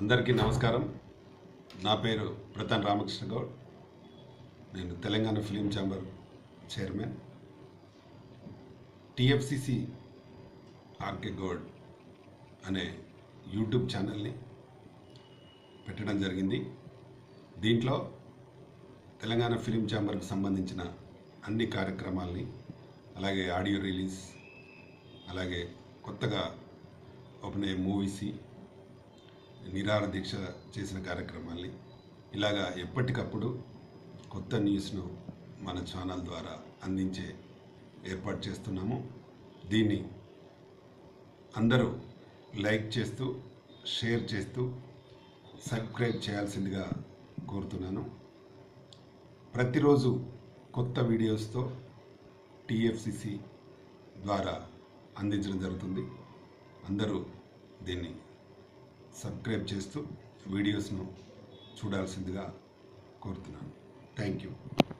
అందరికీ నమస్కారం. నా పేరు ప్రతాన్ రామకృష్ణ గౌడ్. నేను Telangana film chamber chairman. TFCC RK Goud అనే యూట్యూబ్ ఛానల్ని పెట్టడం జరిగింది. దీంట్లో తెలంగాణ ఫిలిం ఛాంబర్కి సంబంధించిన అన్ని కార్యక్రమాల్ని అలాగే ఆడియో రిలీజ్ అలాగే కొత్తగా ఓపెన్ అయ్యే మూవీస్ నిరాహార దీక్ష చేసిన కార్యక్రమాల్ని ఇలాగా ఎప్పటికప్పుడు కొత్త న్యూస్ను మన ఛానల్ ద్వారా అందించే ఏర్పాటు చేస్తున్నాము. దీన్ని అందరూ లైక్ చేస్తూ షేర్ చేస్తూ సబ్స్క్రైబ్ చేయాల్సిందిగా కోరుతున్నాను. ప్రతిరోజు కొత్త వీడియోస్తో టిఎఫ్సిసి ద్వారా అందించడం జరుగుతుంది. అందరూ దీన్ని సబ్స్క్రైబ్ చేస్తూ వీడియోస్ను చూడాల్సిందిగా కోరుతున్నాను. Thank you